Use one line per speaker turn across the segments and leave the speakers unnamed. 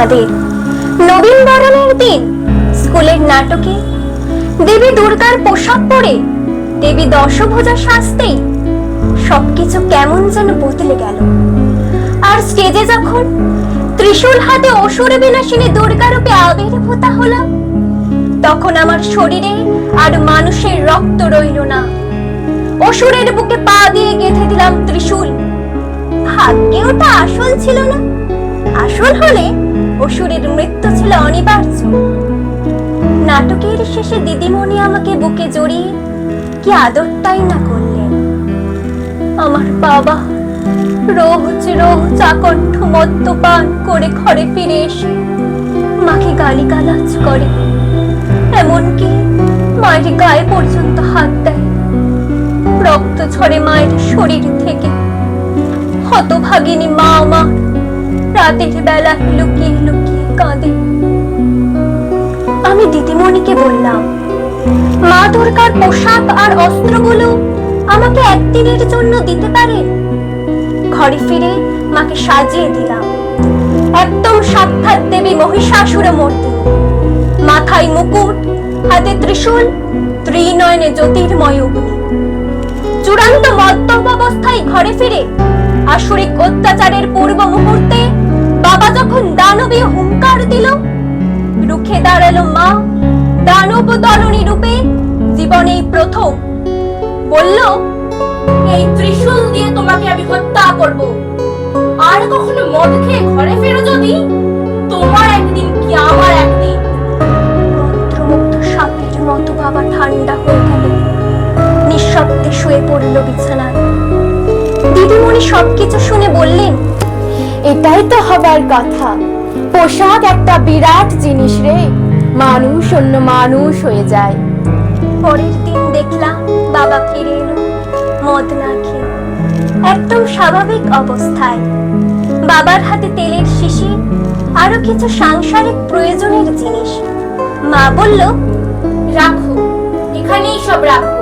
আমাদের নবীন বরণের দিন, স্কুলের নাটকে দেবী দুর্গার পোশাক পরে দেবী দশভুজা সাজতেই সবকিছু কেমন যেন বদলে গেল। আর স্টেজে যখন ত্রিশূল হাতে অসুর বিনাশিনী দুর্গারূপে আবির্ভূতা হলাম তখন আমার শরীরে আর মানুষের রক্ত রইল না। অসুরের বুকে পা দিয়ে গেঁথে দিলাম ত্রিশূল। ভাগ্যে ওটা আসল ছিল না। আসল হলে অসুরের মৃত্যু ছিল অনিবার্য। নাটকের শেষে দিদিমণি আমাকে বুকে জড়িয়ে কি আদরটাই না করলেন। আমার বাবা রোজ রোজ আকণ্ঠ মদ্যপান করে ঘরে ফিরে এসে মাকে গালিগালাজ করে। এমনকি মায়ের গায়ে পর্যন্ত হাত দেয়। রক্ত ঝরে মায়ের শরীর থেকে। হতভাগিনী মা আমার রাতের বেলা লুকিয়ে লুকিয়ে কাঁদে। আমি দিদিমণিকে বললাম, মা দুর্গার পোশাক আর অস্ত্রগুলো আমাকে একদিনের জন্য দিতে পারেন ঘরে ফিরে মাকে সাজিয়ে দিলাম। একদম সাক্ষাৎ দেবী মহিষাসুর মূর্তি। মাথায় মুকুট, হাতে ত্রিশূল, ত্রিনয়নে জ্যোতির্ময় অগ্নি চূড়ান্ত মদ্যপ অবস্থায় ঘরে ফিরে আসরিক অত্যাচারের পূর্ব মুহূর্তে দানবীয় হুঙ্কার দিল। রুখে দাঁড়াল মা, দানব দলনী রূপে জীবনেই প্রথম। বলল,
এই ত্রিশূল দিয়ে তোমাকে আমি হত্যা করব। আর কখনো মদ খেয়ে ঘরে ফেরো যদি? তোমার একদিন কি আমার একদিন?
মন্ত্রমুগ্ধ সাপের মতো বাবা ঠান্ডা হয়ে গেল। নিঃশব্দে শুয়ে পড়ল বিছানায়। দিদিমণি সবকিছু শুনে বললেন,
এটাই তো হবার কথা। পোশাক একটা বিরাট জিনিস রে। মানুষ অন্য মানুষ হয়ে যায়।
পরের দিন দেখলাম বাবা ফিরে এলো মদ না খেয়ে। একদম স্বাভাবিক অবস্থায়। বাবার হাতে তেলের শিশি আরও কিছু সাংসারিক প্রয়োজনের জিনিস। মা বলল
রাখো এখানেই সব রাখো।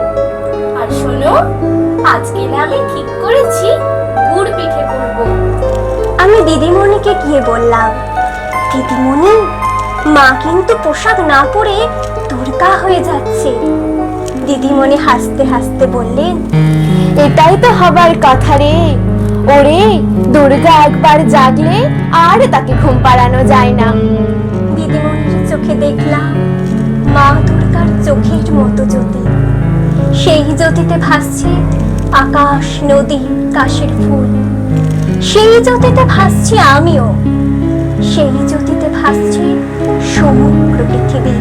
আর শোনো আজকে না আমি ঠিক করেছি গুড় পিঠে করব।
আমি দিদিমণিকে গিয়ে বললাম দিদিমণি, মা কিন্তু পোশাক না পরে দুর্গা হয়ে যাচ্ছে। দিদিমণি হাসতে হাসতে বললেন,
এটাই তো হবার কথা রে। ওরে, দুর্গা একবার জাগলে আর তাকে ঘুম পাড়ানো যায় না।
দিদিমণির চোখে দেখলাম, মা দুর্গার চোখের মতো জ্যোতি। সেই জ্যোতিতে ভাসছে আকাশ, নদী, কাশের ফুল। সেই জ্যোতিতে ভাসছি আমিও। সেই জ্যোতিতে ভাসছে সমগ্র পৃথিবী।